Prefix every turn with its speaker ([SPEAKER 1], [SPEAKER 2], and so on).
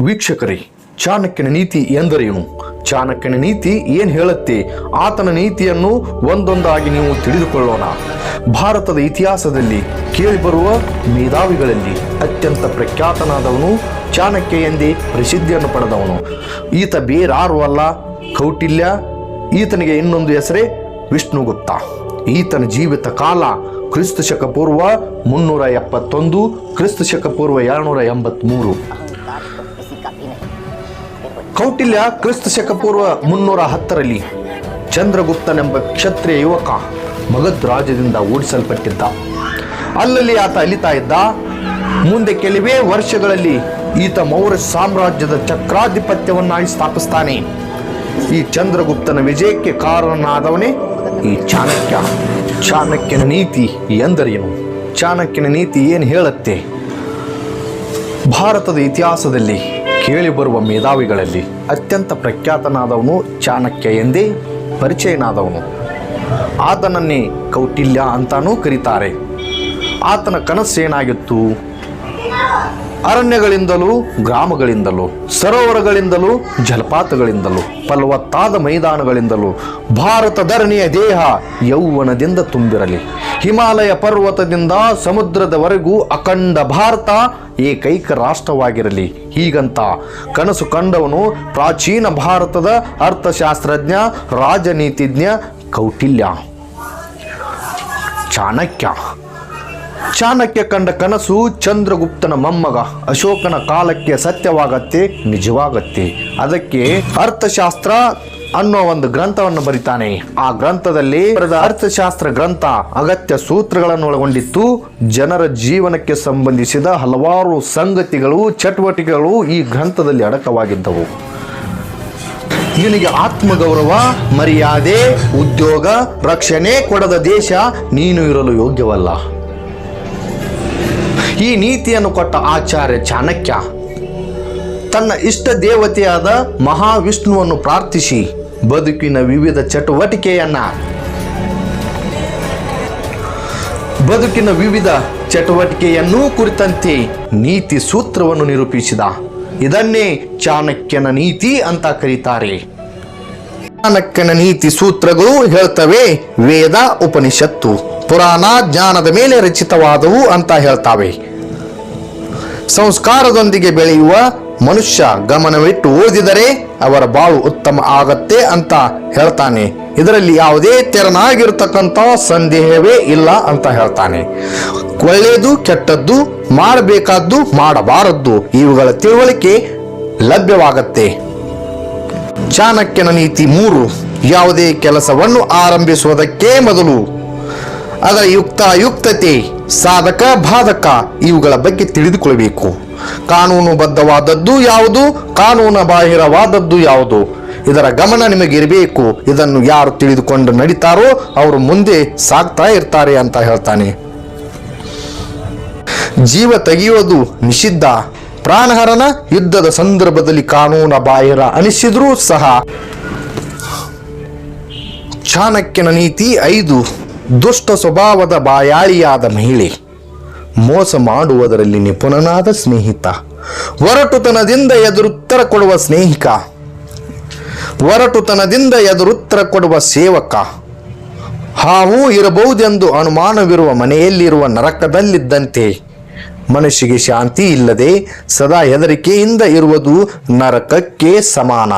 [SPEAKER 1] ವೀಕ್ಷಕರೇ, ಚಾಣಕ್ಯನ ನೀತಿ ಎಂದರೇನು? ಚಾಣಕ್ಯನ ನೀತಿ ಏನು ಹೇಳುತ್ತೆ? ಆತನ ನೀತಿಯನ್ನು ಒಂದೊಂದಾಗಿ ನೀವು ತಿಳಿದುಕೊಳ್ಳೋಣ. ಭಾರತದ ಇತಿಹಾಸದಲ್ಲಿ ಕೇಳಿಬರುವ ಮೇಧಾವಿಗಳಲ್ಲಿ ಅತ್ಯಂತ ಪ್ರಖ್ಯಾತನಾದವನು ಚಾಣಕ್ಯ ಎಂದೇ ಪ್ರಸಿದ್ಧಿಯನ್ನು ಪಡೆದವನು. ಈತ ಬೇರಾರು ಅಲ್ಲ, ಕೌಟಿಲ್ಯ, ಈತನಿಗೆ ಇನ್ನೊಂದು ಹೆಸರೇ ವಿಷ್ಣುಗುಪ್ತ. ಈತನ ಜೀವಿತ ಕಾಲ ಕ್ರಿಸ್ತ ಶಕ ಪೂರ್ವ ಮುನ್ನೂರ ಎಪ್ಪತ್ತೊಂದು, ಕ್ರಿಸ್ತ ಶಕ ಪೂರ್ವ ಎರಡ್ನೂರ ಕೌಟಿಲ್ಯ ಕ್ರಿಸ್ತ ಶಕ ಪೂರ್ವ ಮುನ್ನೂರ ಹತ್ತರಲ್ಲಿ ಚಂದ್ರಗುಪ್ತನೆಂಬ ಕ್ಷತ್ರಿಯ ಯುವಕ ಮಗಧ್ ರಾಜ್ಯದಿಂದ ಓಡಿಸಲ್ಪಟ್ಟಿದ್ದ. ಅಲ್ಲಲ್ಲಿ ಆತ ಅಲಿತಾ ಇದ್ದ. ಮುಂದೆ ಕೆಲವೇ ವರ್ಷಗಳಲ್ಲಿ ಈತ ಮೌರ್ಯ ಸಾಮ್ರಾಜ್ಯದ ಚಕ್ರಾಧಿಪತ್ಯವನ್ನಾಗಿ ಸ್ಥಾಪಿಸ್ತಾನೆ. ಈ ಚಂದ್ರಗುಪ್ತನ ವಿಜಯಕ್ಕೆ ಕಾರಣನಾದವನೇ ಈ ಚಾಣಕ್ಯ. ಚಾಣಕ್ಯನ ನೀತಿ ಎಂದರೇನು? ಚಾಣಕ್ಯನ ನೀತಿ ಏನು ಹೇಳುತ್ತೆ? ಭಾರತದ ಇತಿಹಾಸದಲ್ಲಿ ಕೇಳಿಬರುವ ಮೇಧಾವಿಗಳಲ್ಲಿ ಅತ್ಯಂತ ಪ್ರಖ್ಯಾತನಾದವನು ಚಾಣಕ್ಯ ಎಂದೇ ಪರಿಚಯನಾದವನು. ಆತನನ್ನೇ ಕೌಟಿಲ್ಯ ಅಂತಾನೂ ಕರೀತಾರೆ. ಆತನ ಕನಸೇನಾಗಿತ್ತು? ಅರಣ್ಯಗಳಿಂದಲೂ, ಗ್ರಾಮಗಳಿಂದಲೂ, ಸರೋವರಗಳಿಂದಲೂ, ಜಲಪಾತಗಳಿಂದಲೂ, ಫಲವತ್ತಾದ ಮೈದಾನಗಳಿಂದಲೂ, ಭಾರತ ಧರಣಿಯ ದೇಹ ಯೌವನದಿಂದ ತುಂಬಿರಲಿ. ಹಿಮಾಲಯ ಪರ್ವತದಿಂದ ಸಮುದ್ರದವರೆಗೂ ಅಖಂಡ ಭಾರತ ಏಕೈಕ ರಾಷ್ಟ್ರವಾಗಿರಲಿ. ಹೀಗಂತ ಕನಸು ಕಂಡವನು ಪ್ರಾಚೀನ ಭಾರತದ ಅರ್ಥಶಾಸ್ತ್ರಜ್ಞ, ರಾಜನೀತಿಜ್ಞ ಕೌಟಿಲ್ಯ. ಚಾಣಕ್ಯ. ಚಾಣಕ್ಯ ಕಂಡ ಕನಸು ಚಂದ್ರಗುಪ್ತನ ಮೊಮ್ಮಗ. ಅಶೋಕನ ಕಾಲಕ್ಕೆ ಸತ್ಯವಾಗತ್ತೆ, ನಿಜವಾಗತ್ತೆ. ಅದಕ್ಕೆ ಅರ್ಥಶಾಸ್ತ್ರ ಅನ್ನೋ ಒಂದು ಗ್ರಂಥವನ್ನು ಬರಿತಾನೆ. ಆ ಗ್ರಂಥದಲ್ಲಿ ಅರ್ಥಶಾಸ್ತ್ರ ಗ್ರಂಥ ಅಗತ್ಯ ಸೂತ್ರಗಳನ್ನು ಒಳಗೊಂಡಿತ್ತು ಜನರ ಜೀವನಕ್ಕೆ ಸಂಬಂಧಿಸಿದ ಹಲವಾರು ಸಂಗತಿಗಳು, ಚಟುವಟಿಕೆಗಳು ಈ ಗ್ರಂಥದಲ್ಲಿ ಅಡಕವಾಗಿದ್ದವು. ನಿನಗೆ ಆತ್ಮಗೌರವ, ಮರ್ಯಾದೆ, ಉದ್ಯೋಗ, ರಕ್ಷಣೆ ಕೊಡದ ದೇಶ ನೀನು ಇರಲು ಯೋಗ್ಯವಲ್ಲ. ಈ ನೀತಿಯನ್ನು ಕೊಟ್ಟ ಆಚಾರ್ಯ ಚಾಣಕ್ಯ ತನ್ನ ಇಷ್ಟ ದೇವತೆಯಾದ ಮಹಾವಿಷ್ಣುವನ್ನು ಪ್ರಾರ್ಥಿಸಿ ಬದುಕಿನ ವಿವಿಧ ಚಟುವಟಿಕೆಯನ್ನ ಬದುಕಿನ ವಿವಿಧ ಚಟುವಟಿಕೆಯನ್ನೂ ಕುರಿತಂತೆ ನೀತಿ ಸೂತ್ರವನ್ನು ನಿರೂಪಿಸಿದ. ಇದನ್ನೇ ಚಾಣಕ್ಯನ ನೀತಿ ಅಂತ ಕರೀತಾರೆ. ಚಾಣಕ್ಯನ ನೀತಿ ಸೂತ್ರಗಳು ಹೇಳ್ತವೆ ವೇದ ಉಪನಿಷತ್ತು. ಪುರಾಣ ಜ್ಞಾನದ ಮೇಲೆ ರಚಿತವಾದವು ಅಂತ ಹೇಳ್ತಾವೆ. ಸಂಸ್ಕಾರದೊಂದಿಗೆ ಬೆಳೆಯುವ ಮನುಷ್ಯ ಗಮನವಿಟ್ಟು ಓದಿದರೆ ಅವರ ಬಾಳು ಉತ್ತಮ ಆಗತ್ತೆ ಅಂತ ಹೇಳ್ತಾನೆ. ಇದರಲ್ಲಿ ಯಾವುದೇ ತೆರನಾಗಿರ್ತಕ್ಕಂಥ ಸಂದೇಹವೇ ಇಲ್ಲ ಅಂತ ಹೇಳ್ತಾನೆ. ಒಳ್ಳೆಯದು, ಕೆಟ್ಟದ್ದು, ಮಾಡಬೇಕಾದ್ದು, ಮಾಡಬಾರದ್ದು ಇವುಗಳ ತಿಳುವಳಿಕೆ ಲಭ್ಯವಾಗತ್ತೆ. ಚಾಣಕ್ಯನ ನೀತಿ ಮೂರು. ಯಾವುದೇ ಕೆಲಸವನ್ನು ಆರಂಭಿಸುವುದಕ್ಕೆ ಮೊದಲು ಅದರ ಯುಕ್ತಾಯುಕ್ತತೆ ಸಾಧಕ, ಬಾಧಕ ಇವುಗಳ ಬಗ್ಗೆ ತಿಳಿದುಕೊಳ್ಳಬೇಕು. ಕಾನೂನುಬದ್ಧವಾದದ್ದು ಯಾವುದು? ಕಾನೂನು ಬಾಹಿರವಾದದ್ದು ಯಾವುದು? ಇದರ ಗಮನ ನಿಮಗಿರಬೇಕು ಇದನ್ನು ಯಾರು ತಿಳಿದುಕೊಂಡು ನಡೀತಾರೋ ಅವರು ಮುಂದೆ ಸಾಗ್ತಾ ಇರ್ತಾರೆ ಅಂತ ಹೇಳ್ತಾನೆ. ಜೀವ ತೆಗೆಯೋದು ನಿಷಿದ್ಧ. ಪ್ರಾಣಹರನ ಯುದ್ಧದ ಸಂದರ್ಭದಲ್ಲಿ ಕಾನೂನ ಬಾಹಿರ ಅನಿಸಿದ್ರೂ ಸಹ ಚಾಣಕ್ಯನ ನೀತಿ ಐದು. ದುಷ್ಟ ಸ್ವಭಾವದ ಬಾಯಾಳಿಯಾದ ಮಹಿಳೆ, ಮೋಸ ಮಾಡುವುದರಲ್ಲಿ ನಿಪುಣನಾದ ಸ್ನೇಹಿತ, ಒರಟುತನದಿಂದ ಎದುರುತ್ತರ ಕೊಡುವ ಸ್ನೇಹಿಕ, ಒರಟುತನದಿಂದ ಎದುರುತ್ತರ ಕೊಡುವ ಸೇವಕ ಹಾವು ಇರಬಹುದೆಂದು ಅನುಮಾನವಿರುವ ಮನೆಯಲ್ಲಿರುವ ನರಕದಲ್ಲಿದ್ದಂತೆ ಮನುಷ್ಯಗೆ ಶಾಂತಿ ಇಲ್ಲದೆ ಸದಾ ಹೆದರಿಕೆಯಿಂದ ಇರುವುದು ನರಕಕ್ಕೆ ಸಮಾನ.